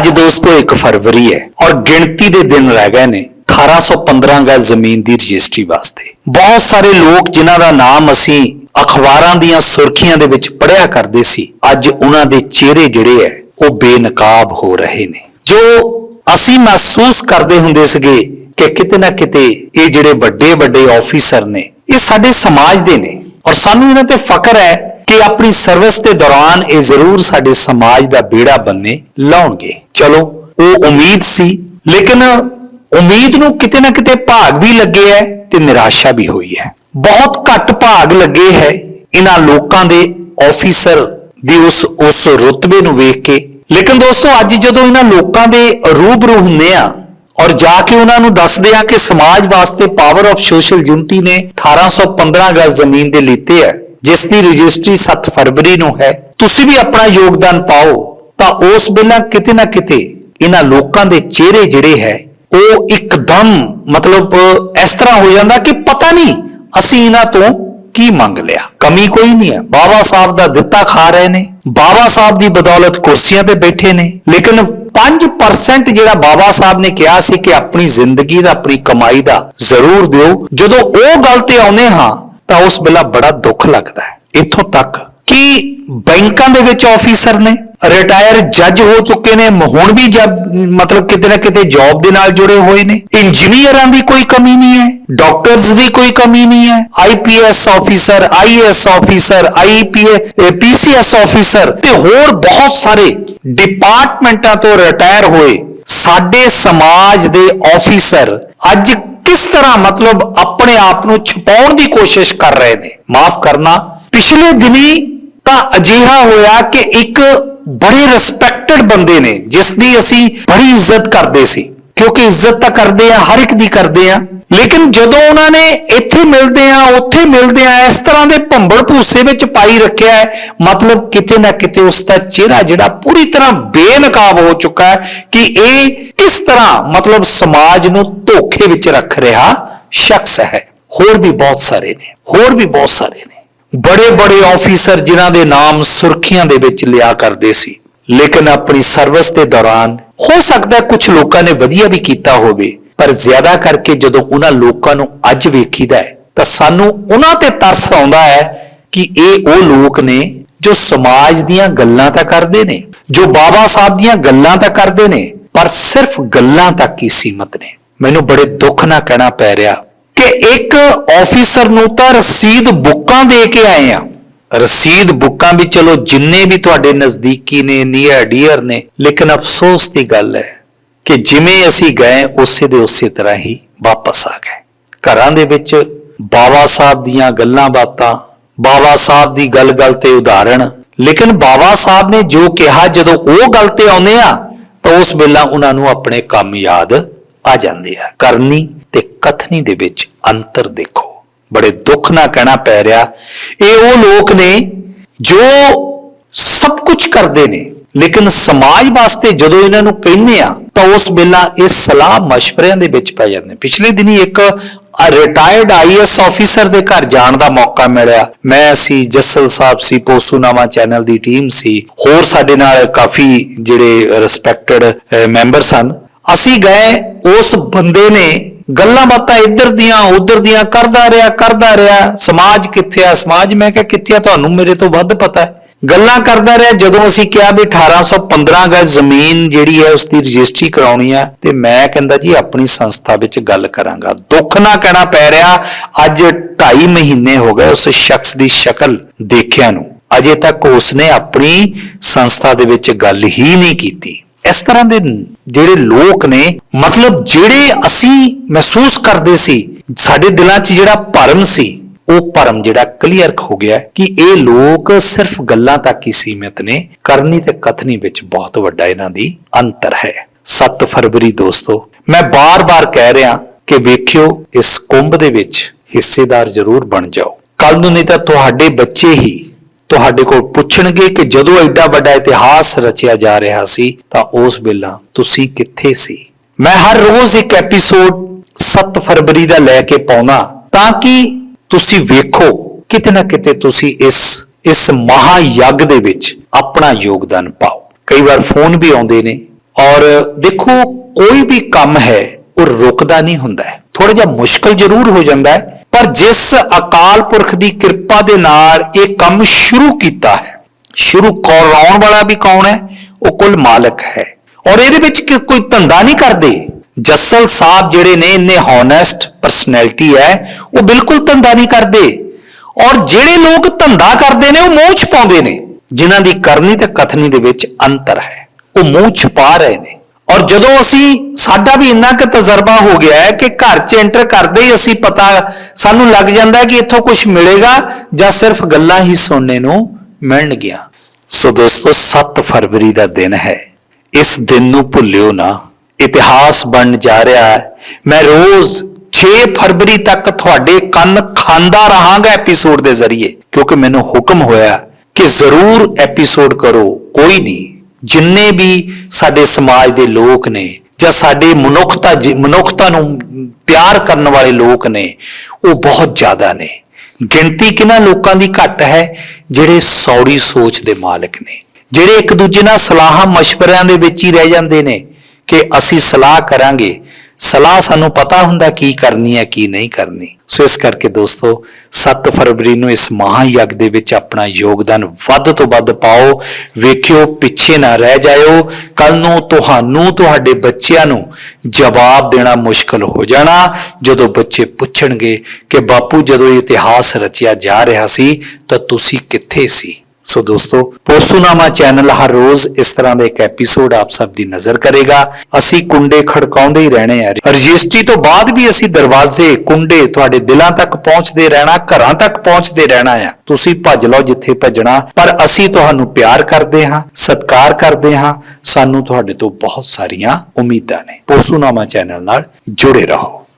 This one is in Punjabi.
ਅੱਜ ਦੋਸਤੋ 1 ਫਰਵਰੀ ਹੈ ਔਰ ਗਿਣਤੀ ਦੇ ਦਿਨ ਰਹਿ ਗਏ ਨੇ 1815 ਗਜ਼ ਜ਼ਮੀਨ ਦੀ ਰਜਿਸਟਰੀ ਵਾਸਤੇ। ਬਹੁਤ ਸਾਰੇ ਲੋਕ ਜਿਨ੍ਹਾਂ ਦਾ ਨਾਮ ਅਸੀਂ ਅਖਬਾਰਾਂ ਦੀਆਂ ਸੁਰਖੀਆਂ ਦੇ ਵਿੱਚ ਪੜ੍ਹਿਆ ਕਰਦੇ ਸੀ, ਅੱਜ ਉਹਨਾਂ ਦੇ ਚਿਹਰੇ ਜਿਹੜੇ ਹੈ, ਉਹ ਬੇਨਕਾਬ ਹੋ ਰਹੇ ਨੇ। ਜੋ ਅਸੀਂ ਮਹਿਸੂਸ ਕਰਦੇ ਹੁੰਦੇ ਸੀਗੇ ਕਿ ਕਿਤੇ ਨਾ ਕਿਤੇ ਇਹ ਜਿਹੜੇ ਵੱਡੇ ਵੱਡੇ ਆਫੀਸਰ ਨੇ, ਇਹ ਸਾਡੇ ਸਮਾਜ ਦੇ ਨੇ। ਔਰ ਸਾਨੂੰ ਇਹਨਾਂ ਤੇ ਫਕਰ ਹੈ ਕਿ ਆਪਣੀ ਸਰਵਿਸ ਦੇ ਦੌਰਾਨ ਇਹ ਜ਼ਰੂਰ ਸਾਡੇ ਸਮਾਜ ਦਾ ਬੇੜਾ ਬੰਨੇ ਲਾਉਣਗੇ। ਚਲੋ, ਉਹ ਉਮੀਦ ਸੀ, ਲੇਕਿਨ ਉਮੀਦ ਨੂੰ ਕਿਤੇ ਨਾ ਕਿਤੇ ਭਾਗ ਵੀ ਲੱਗੇ ਹੈ ਤੇ ਨਿਰਾਸ਼ਾ ਵੀ ਹੋਈ ਹੈ। ਬਹੁਤ ਘੱਟ ਭਾਗ ਲੱਗੇ ਹੈ ਇਹਨਾਂ ਲੋਕਾਂ ਦੇ ਆਫੀਸਰ ਦੀ ਉਸ ਉਸ ਰੁਤਬੇ ਨੂੰ ਵੇਖ ਕੇ। ਲੇਕਿਨ ਦੋਸਤੋ, ਅੱਜ ਜਦੋਂ ਇਹਨਾਂ ਲੋਕਾਂ ਦੇ ਰੂਬਰੂ ਹੁੰਦੇ ਆ ਔਰ ਜਾ ਕੇ ਉਹਨਾਂ ਨੂੰ ਦੱਸਦੇ ਆ ਕਿ ਸਮਾਜ ਵਾਸਤੇ ਪਾਵਰ ਆਫ ਸੋਸ਼ਲ ਯੂਨਿਟੀ ਨੇ 1815 ਗਜ਼ ਜ਼ਮੀਨ ਦੇ ਲਿੱਤੇ ਹੈ ਜਿਸ ਦੀ ਰਜਿਸਟਰੀ 7 ਫਰਵਰੀ ਨੂੰ ਹੈ, ਤੁਸੀਂ ਵੀ ਆਪਣਾ ਯੋਗਦਾਨ ਪਾਓ, ਤਾਂ ਉਸ ਵੇਲੇ ਕਿਤੇ ਨਾ ਕਿਤੇ ਇਹਨਾਂ ਲੋਕਾਂ ਦੇ ਚਿਹਰੇ ਜਿਹੜੇ ਹੈ, ਉਹ ਇੱਕਦਮ ਮਤਲਬ ਇਸ ਤਰ੍ਹਾਂ ਹੋ ਜਾਂਦਾ ਕਿ ਪਤਾ ਨਹੀਂ ਅਸੀਂ ਇਹਨਾਂ ਤੋਂ ਕੀ ਮੰਗ ਲਿਆ। ਕਮੀ ਕੋਈ ਨਹੀਂ ਹੈ। ਬਾਬਾ ਸਾਹਿਬ ਦਾ ਦਿੱਤਾ ਖਾ ਰਹੇ ਨੇ, ਬਾਬਾ ਸਾਹਿਬ ਦੀ ਬਦੌਲਤ ਕੁਰਸੀਆਂ ਤੇ ਬੈਠੇ ਨੇ, ਲੇਕਿਨ 5% ਜਿਹੜਾ ਬਾਬਾ ਸਾਹਿਬ ਨੇ ਕਿਹਾ ਸੀ ਕਿ ਆਪਣੀ ਜ਼ਿੰਦਗੀ ਦਾ, ਆਪਣੀ ਕਮਾਈ ਦਾ ਜ਼ਰੂਰ ਦਿਓ। ਜਦੋਂ ਉਹ ਗੱਲ ਤੇ ਆਉਨੇ ਹਾਂ ਤਾਂ ਉਸ ਵੇਲੇ ਬੜਾ ਦੁੱਖ ਲੱਗਦਾ ਹੈ। ਇੱਥੋਂ ਤੱਕ ਕਿ ਬੈਂਕਾਂ ਦੇ ਵਿੱਚ ਆਫੀਸਰ ਨੇ ਰਿਟਾਇਰ ਜੱਜ ਹੋ ਚੁੱਕੇ ਨੇ, ਹੁਣ ਵੀ ਜਬ ਮਤਲਬ ਕਿਤੇ ਨਾ ਕਿਤੇ ਜੌਬ ਦੇ ਨਾਲ ਜੁੜੇ ਹੋਏ ਨੇ। ਇੰਜੀਨੀਅਰਾਂ ਦੀ ਕੋਈ ਕਮੀ ਨਹੀਂ ਹੈ ਡਾਕਟਰਸ ਦੀ ਕੋਈ ਕਮੀ ਨਹੀਂ ਹੈ। IPS officer IAS officer IPA PCS officer ਤੇ ਹੋਰ ਬਹੁਤ ਸਾਰੇ ਡਿਪਾਰਟਮੈਂਟਾਂ ਤੋਂ ਰਿਟਾਇਰ ਹੋਏ ਸਾਡੇ ਸਮਾਜ ਦੇ ਆਫੀਸਰ ਅੱਜ ਕਿਸ ਤਰ੍ਹਾਂ ਮਤਲਬ ਆਪਣੇ ਆਪ ਨੂੰ ਛੁਪਾਉਣ ਦੀ ਕੋਸ਼ਿਸ਼ ਕਰ ਰਹੇ ਨੇ। ਮਾਫ ਕਰਨਾ, ਪਿਛਲੇ ਦਿਨੀ ਤਾਂ ਅਜਿਹਾ ਹੋਇਆ ਕਿ ਇੱਕ ਬੜੇ ਰਿਸਪੈਕਟਡ ਬੰਦੇ ਨੇ, ਜਿਸ ਦੀ ਅਸੀਂ ਬੜੀ ਇੱਜ਼ਤ ਕਰਦੇ ਸੀ। ਕਿਉਂਕਿ ਇੱਜ਼ਤ ਤਾਂ ਕਰਦੇ ਆ, ਹਰ ਇੱਕ ਦੀ ਕਰਦੇ ਆ। ਲੇਕਿਨ ਜਦੋਂ ਉਹਨਾਂ ਨੇ ਇੱਥੇ ਮਿਲਦੇ ਆ, ਉੱਥੇ ਮਿਲਦੇ ਆ, ਇਸ ਤਰ੍ਹਾਂ ਦੇ ਭੰਬਲ ਭੂਸੇ ਵਿੱਚ ਪਾਈ ਰੱਖਿਆ ਹੈ, ਮਤਲਬ ਕਿਤੇ ਨਾ ਕਿਤੇ ਉਸ ਦਾ ਚਿਹਰਾ ਜਿਹੜਾ ਪੂਰੀ ਤਰ੍ਹਾਂ ਬੇਨਕਾਬ ਹੋ ਚੁੱਕਾ ਹੈ ਕਿ ਇਹ ਕਿਸ ਤਰ੍ਹਾਂ ਮਤਲਬ ਸਮਾਜ ਨੂੰ ਧੋਖੇ ਵਿੱਚ ਰੱਖ ਰਿਹਾ ਸ਼ਖਸ ਹੈ। ਹੋਰ ਵੀ ਬਹੁਤ ਸਾਰੇ ਨੇ, ਹੋਰ ਵੀ ਬਹੁਤ ਸਾਰੇ ਨੇ। ਬੜੇ ਬੜੇ ਆਫੀਸਰ ਜਿਨ੍ਹਾਂ ਦੇ ਨਾਮ ਸੁਰਖੀਆਂ ਦੇ ਵਿੱਚ ਲਿਆ ਕਰਦੇ ਸੀ। ਲੇਕਿਨ ਆਪਣੀ ਸਰਵਿਸ ਦੇ ਦੌਰਾਨ ਹੋ ਸਕਦਾ ਕੁਝ ਲੋਕਾਂ ਨੇ ਵਧੀਆ ਵੀ ਕੀਤਾ ਹੋਵੇ, ਪਰ ਜ਼ਿਆਦਾ ਕਰਕੇ ਜਦੋਂ ਉਹਨਾਂ ਲੋਕਾਂ ਨੂੰ ਅੱਜ ਵੇਖੀਦਾ ਹੈ, ਤਾਂ ਸਾਨੂੰ ਉਹਨਾਂ ਤੇ ਤਰਸ ਆਉਂਦਾ ਹੈ ਕਿ ਇਹ ਉਹ ਲੋਕ ਨੇ ਜੋ ਸਮਾਜ ਦੀਆਂ ਗੱਲਾਂ ਤਾਂ ਕਰਦੇ ਨੇ, ਜੋ ਬਾਬਾ ਸਾਹਿਬ ਦੀਆਂ ਗੱਲਾਂ ਤਾਂ ਕਰਦੇ ਨੇ, ਪਰ ਸਿਰਫ ਗੱਲਾਂ ਤੱਕ ਹੀ ਸੀਮਤ ਨੇ। ਮੈਨੂੰ ਬੜੇ ਦੁੱਖ ਨਾਲ ਕਹਿਣਾ ਪੈ ਰਿਹਾ ਕਿ ਇੱਕ ਆਫੀਸਰ ਨੂੰ ਤਾਂ ਰਸੀਦ ਬੁੱਕਾਂ ਦੇ ਕੇ ਆਏ ਆ ਰਸੀਦ ਬੁੱਕਾਂ ਵੀ ਚਲੋ ਜਿੰਨੇ ਵੀ ਤੁਹਾਡੇ ਨਜ਼ਦੀਕੀ ਨੇ ਨੀਅਰ ਡੀਅਰ ਨੇ, ਲੇਕਿਨ ਅਫਸੋਸ ਦੀ ਗੱਲ ਹੈ ਕਿ ਜਿਵੇਂ ਅਸੀਂ ਗਏ, ਉਸੇ ਦੇ ਉਸੇ ਤਰ੍ਹਾਂ ਹੀ ਵਾਪਸ ਆ ਗਏ। ਘਰਾਂ ਦੇ ਵਿੱਚ ਬਾਬਾ ਸਾਹਿਬ ਦੀਆਂ ਗੱਲਾਂ ਬਾਤਾਂ ਬਾਬਾ ਸਾਹਿਬ ਦੀ ਗੱਲ-ਗੱਲ ਤੇ ਉਦਾਹਰਣ, ਲੇਕਿਨ ਬਾਬਾ ਸਾਹਿਬ ਨੇ ਜੋ ਕਿਹਾ, ਜਦੋਂ ਉਹ ਗੱਲ ਤੇ ਆਉਂਦੇ ਆ, ਤਾਂ ਉਸ ਵੇਲਾ ਉਹਨਾਂ ਨੂੰ ਆਪਣੇ ਕੰਮ ਯਾਦ ਆ ਜਾਂਦੇ ਆ। ਕਰਨੀ ਤੇ ਕਥਨੀ ਦੇ ਵਿੱਚ ਅੰਤਰ ਦੇਖੋ। ਬੜੇ ਦੁੱਖ ਨਾਲ ਕਹਿਣਾ ਪੈ ਰਿਹਾ। ਇਹ ਉਹ ਲੋਕ ਨੇ ਜੋ ਸਭ ਕੁਝ ਕਰਦੇ ਨੇ, ਲੇਕਿਨ ਸਮਾਜ ਵਾਸਤੇ ਜਦੋਂ ਇਹਨਾਂ ਨੂੰ ਕਹਿੰਦੇ ਆ, ਤਾਂ ਉਸ ਵੇਲਾ ਇਹ ਸਲਾਹ مشਵਰਿਆਂ ਦੇ ਵਿੱਚ ਪੈ ਜਾਂਦੇ। ਪਿਛਲੇ ਦਿਨੀ ਇੱਕ ਰਿਟਾਇਰਡ ਆਈਐਸ ਆਫੀਸਰ ਦੇ ਘਰ ਜਾਣ ਦਾ ਮੌਕਾ ਮਿਲਿਆ। ਮੈਂ ਸੀ, ਜੱਸਲ ਸਾਹਿਬ ਸੀ ਪੋਸੂਨਾਮਾ ਚੈਨਲ ਦੀ ਟੀਮ ਸੀ। ਹੋਰ ਸਾਡੇ ਨਾਲ ਕਾਫੀ ਜਿਹੜੇ ਰਿਸਪੈਕਟਡ ਮੈਂਬਰ ਸਨ ਅਸੀਂ ਗਏ, ਉਸ ਬੰਦੇ ਨੇ ਗੱਲਾਂ ਬਾਤਾਂ ਇੱਧਰ ਦੀਆਂ, ਉੱਧਰ ਦੀਆਂ, ਕਰਦਾ ਰਿਹਾ ਕਰਦਾ ਰਿਹਾ। ਸਮਾਜ ਕਿੱਥੇ ਆ? ਸਮਾਜ, ਮੈਂ ਕਿਹਾ ਕਿੱਥੇ ਆ? ਤੁਹਾਨੂੰ ਮੇਰੇ ਤੋਂ ਵੱਧ ਪਤਾ ਹੈ। ਗੱਲਾਂ ਕਰਦਾ ਰਿਹਾ। ਜਦੋਂ ਅਸੀਂ ਕਿਹਾ ਵੀ 1815 ਗਜ਼ ਜ਼ਮੀਨ ਜਿਹੜੀ ਹੈ ਉਸ ਦੀ ਰਜਿਸਟਰੀ ਕਰਾਉਣੀ ਆ, ਤੇ ਮੈਂ ਕਹਿੰਦਾ ਜੀ, ਆਪਣੀ ਸੰਸਥਾ ਵਿੱਚ ਗੱਲ ਕਰਾਂਗਾ। ਦੁੱਖ ਨਾ ਕਹਿਣਾ ਪੈ ਰਿਹਾ। ਅੱਜ 2.5 ਮਹੀਨੇ ਹੋ ਗਏ ਉਸ ਸ਼ਖਸ ਦੀ ਸ਼ਕਲ ਦੇਖਿਆ ਨੂੰ। ਅਜੇ ਤੱਕ ਉਸਨੇ ਆਪਣੀ ਸੰਸਥਾ ਦੇ ਵਿੱਚ ਗੱਲ ਹੀ ਨਹੀਂ ਕੀਤੀ। ਇਸ ਤਰ੍ਹਾਂ ਦੇ ਜਿਹੜੇ ਲੋਕ ਨੇ, ਮਤਲਬ ਜਿਹੜੇ ਅਸੀਂ ਮਹਿਸੂਸ ਕਰਦੇ ਸੀ, ਸਾਡੇ ਦਿਲਾਂ 'ਚ ਜਿਹੜਾ ਭਰਮ ਸੀ, ਉਹ ਭਰਮ ਜਿਹੜਾ ਕਲੀਅਰ ਹੋ ਗਿਆ ਕਿ ਇਹ ਲੋਕ ਸਿਰਫ ਗੱਲਾਂ ਤੱਕ ਹੀ ਸੀਮਿਤ ਨੇ। ਕਰਨੀ ਤੇ ਕਥਨੀ ਵਿੱਚ ਬਹੁਤ ਵੱਡਾ ਇਹਨਾਂ ਦੀ ਅੰਤਰ ਹੈ। 7 ਫਰਵਰੀ ਦੋਸਤੋ, ਮੈਂ ਬਾਰ-ਬਾਰ ਕਹਿ ਰਿਹਾ ਕਿ ਵੇਖਿਓ, ਇਸ ਕੁੰਭ ਦੇ ਵਿੱਚ ਹਿੱਸੇਦਾਰ ਜ਼ਰੂਰ ਬਣ ਜਾਓ। ਕੱਲ ਨੂੰ ਨਹੀਂ ਤਾਂ ਤੁਹਾਡੇ ਬੱਚੇ ਹੀ ਤੁਹਾਡੇ ਕੋਲ ਪੁੱਛਣਗੇ ਕਿ ਜਦੋਂ ਐਡਾ ਵੱਡਾ ਇਤਿਹਾਸ ਰਚਿਆ ਜਾ ਰਿਹਾ ਸੀ, ਤਾਂ ਉਸ ਵੇਲਾ ਤੁਸੀਂ ਕਿੱਥੇ ਸੀ? ਮੈਂ ਹਰ ਰੋਜ਼ ਇੱਕ ਐਪੀਸੋਡ 7 ਫਰਵਰੀ ਦਾ ਲੈ ਕੇ ਪਾਉਣਾ, ਤਾਂ ਕਿ ਤੁਸੀਂ ਵੇਖੋ ਕਿਤੇ ਨਾ ਕਿਤੇ ਤੁਸੀਂ ਇਸ ਇਸ ਮਹਾਯੱਗ ਦੇ ਵਿੱਚ ਆਪਣਾ ਯੋਗਦਾਨ ਪਾਓ। ਕਈ ਵਾਰ ਫੋਨ ਵੀ ਆਉਂਦੇ ਨੇ, ਔਰ ਦੇਖੋ ਕੋਈ ਵੀ ਕੰਮ ਹੈ, ਉਹ ਰੁਕਦਾ ਨਹੀਂ ਹੁੰਦਾ ਥੋੜਾ ਜਿਹਾ ਮੁਸ਼ਕਲ ਜ਼ਰੂਰ ਹੋ ਜਾਂਦਾ ਹੈ ਪਰ ਜਿਸ ਅਕਾਲ ਪੁਰਖ ਦੀ ਕਿਰਪਾ ਦੇ ਨਾਲ ਇਹ ਕੰਮ ਸ਼ੁਰੂ ਕੀਤਾ ਹੈ, ਸ਼ੁਰੂ ਕਰਾਉਣ ਵਾਲਾ ਵੀ ਕੌਣ ਹੈ? ਉਹ ਕੁੱਲ ਮਾਲਕ ਹੈ। ਔਰ ਇਹਦੇ ਵਿੱਚ ਕੋਈ ਧੰਦਾ ਨਹੀਂ ਕਰਦੇ? ਜੱਸਲ ਸਾਹਿਬ ਜਿਹੜੇ ਨੇ, ਇੰਨੇ ਹੌਨੈਸਟ ਪਰਸਨੈਲਿਟੀ ਹੈ, ਉਹ ਬਿਲਕੁਲ ਧੰਦਾ ਨਹੀਂ ਕਰਦੇ। ਔਰ ਜਿਹੜੇ ਲੋਕ ਧੰਦਾ ਕਰਦੇ ਨੇ, ਉਹ ਮੂੰਹ ਛਪਾਉਂਦੇ ਨੇ। ਜਿਨ੍ਹਾਂ ਦੀ ਕਰਨੀ ਤੇ ਕਥਨੀ ਦੇ ਵਿੱਚ ਅੰਤਰ ਹੈ, ਉਹ ਮੂੰਹ ਛਪਾ ਰਹੇ ਨੇ। ਔਰ ਜਦੋਂ ਅਸੀਂ, ਸਾਡਾ ਵੀ ਇੰਨਾ ਕੁ ਤਜਰਬਾ ਹੋ ਗਿਆ ਹੈ ਕਿ ਘਰ 'ਚ ਐਂਟਰ ਕਰਦੇ ਹੀ ਅਸੀਂ ਪਤਾ ਸਾਨੂੰ ਲੱਗ ਜਾਂਦਾ ਹੈ ਕਿ ਇੱਥੋਂ ਕੁਝ ਮਿਲੇਗਾ ਜਾਂ ਸਿਰਫ ਗੱਲਾਂ ਹੀ ਸੁਣਨੇ ਨੂੰ ਮਿਲਣਗੀਆਂ ਸੋ ਦੋਸਤੋ 7 ਫਰਵਰੀ ਦਾ ਦਿਨ ਹੈ। ਇਸ ਦਿਨ ਨੂੰ ਭੁੱਲਿਓ ਨਾ। ਇਤਿਹਾਸ ਬਣਨ ਜਾ ਰਿਹਾ ਹੈ। ਮੈਂ ਰੋਜ਼ 6 ਫਰਵਰੀ ਤੱਕ ਤੁਹਾਡੇ ਕੰਨ ਖਾਂਦਾ ਰਹਾਂਗਾ ਐਪੀਸੋਡ ਦੇ ਜ਼ਰੀਏ, ਕਿਉਂਕਿ ਮੈਨੂੰ ਹੁਕਮ ਹੋਇਆ ਕਿ ਜ਼ਰੂਰ ਐਪੀਸੋਡ ਕਰੋ, ਕੋਈ ਨਹੀਂ। ਜਿੰਨੇ ਵੀ ਸਾਡੇ ਸਮਾਜ ਦੇ ਲੋਕ ਨੇ ਜਾਂ ਸਾਡੇ ਮਨੁੱਖਤਾ ਮਨੁੱਖਤਾ ਨੂੰ ਪਿਆਰ ਕਰਨ ਵਾਲੇ ਲੋਕ ਨੇ, ਉਹ ਬਹੁਤ ਜ਼ਿਆਦਾ ਨੇ। ਗਿਣਤੀ ਕਿਹਨਾਂ ਲੋਕਾਂ ਦੀ ਘੱਟ ਹੈ? ਜਿਹੜੇ ਸੌੜੀ ਸੋਚ ਦੇ ਮਾਲਕ ਨੇ। ਜਿਹੜੇ ਇੱਕ ਦੂਜੇ ਨਾਲ ਸਲਾਹਾਂ ਮਸ਼ਵਰਿਆਂ ਦੇ ਵਿੱਚ ਹੀ ਰਹਿ ਜਾਂਦੇ ਨੇ ਕਿ ਅਸੀਂ ਸਲਾਹ ਕਰਾਂਗੇ। ਸਲਾਹ ਸਾਨੂੰ ਪਤਾ ਹੁੰਦਾ ਕੀ ਕਰਨੀ ਹੈ, ਕੀ ਨਹੀਂ ਕਰਨੀ। ਸੋ ਇਸ ਕਰਕੇ ਦੋਸਤੋ 7 ਫਰਵਰੀ ਨੂੰ ਇਸ ਮਹਾਯਗ ਦੇ ਵਿੱਚ ਆਪਣਾ ਯੋਗਦਾਨ ਵੱਧ ਤੋਂ ਵੱਧ ਪਾਓ। ਵੇਖਿਓ, ਪਿੱਛੇ ਨਾ ਰਹਿ ਜਾਇਓ। ਕੱਲ ਨੂੰ ਤੁਹਾਨੂੰ, ਤੁਹਾਡੇ ਬੱਚਿਆਂ ਨੂੰ ਜਵਾਬ ਦੇਣਾ ਮੁਸ਼ਕਲ ਹੋ ਜਾਣਾ। ਜਦੋਂ ਬੱਚੇ ਪੁੱਛਣਗੇ ਕਿ, ਬਾਪੂ, ਜਦੋਂ ਇਤਿਹਾਸ ਰਚਿਆ ਜਾ ਰਿਹਾ ਸੀ, ਤਾਂ ਤੁਸੀਂ ਕਿੱਥੇ ਸੀ? ਸੋ ਦੋਸਤੋ ਪੋਸੂਨਾਮਾ ਚੈਨਲ ਹਰ ਰੋਜ਼ ਇਸ ਤਰ੍ਹਾਂ ਦਾ ਇੱਕ ਐਪੀਸੋਡ ਆਪ ਸਭ ਦੀ ਨਜ਼ਰ ਕਰੇਗਾ। ਅਸੀਂ ਕੁੰਡੇ ਖੜਕਾਉਂਦੇ ਹੀ ਰਹਿਣੇ ਆ। ਰਜਿਸਟਰੀ ਤੋਂ ਬਾਅਦ ਵੀ ਅਸੀਂ ਦਰਵਾਜ਼ੇ, ਕੁੰਡੇ ਤੁਹਾਡੇ ਦਿਲਾਂ ਤੱਕ ਪਹੁੰਚਦੇ ਰਹਿਣਾ, ਘਰਾਂ ਤੱਕ ਪਹੁੰਚਦੇ ਰਹਿਣਾ ਆ। ਤੁਸੀਂ ਭੱਜ ਲਓ ਜਿੱਥੇ ਭੱਜਣਾ, ਪਰ ਅਸੀਂ ਤੁਹਾਨੂੰ ਪਿਆਰ ਕਰਦੇ ਹਾਂ, ਸਤਿਕਾਰ ਕਰਦੇ ਹਾਂ। ਸਾਨੂੰ ਤੁਹਾਡੇ ਤੋਂ ਬਹੁਤ ਸਾਰੀਆਂ ਉਮੀਦਾਂ ਨੇ। ਪੋਸੂਨਾਮਾ ਚੈਨਲ ਨਾਲ ਜੁੜੇ ਰਹੋ।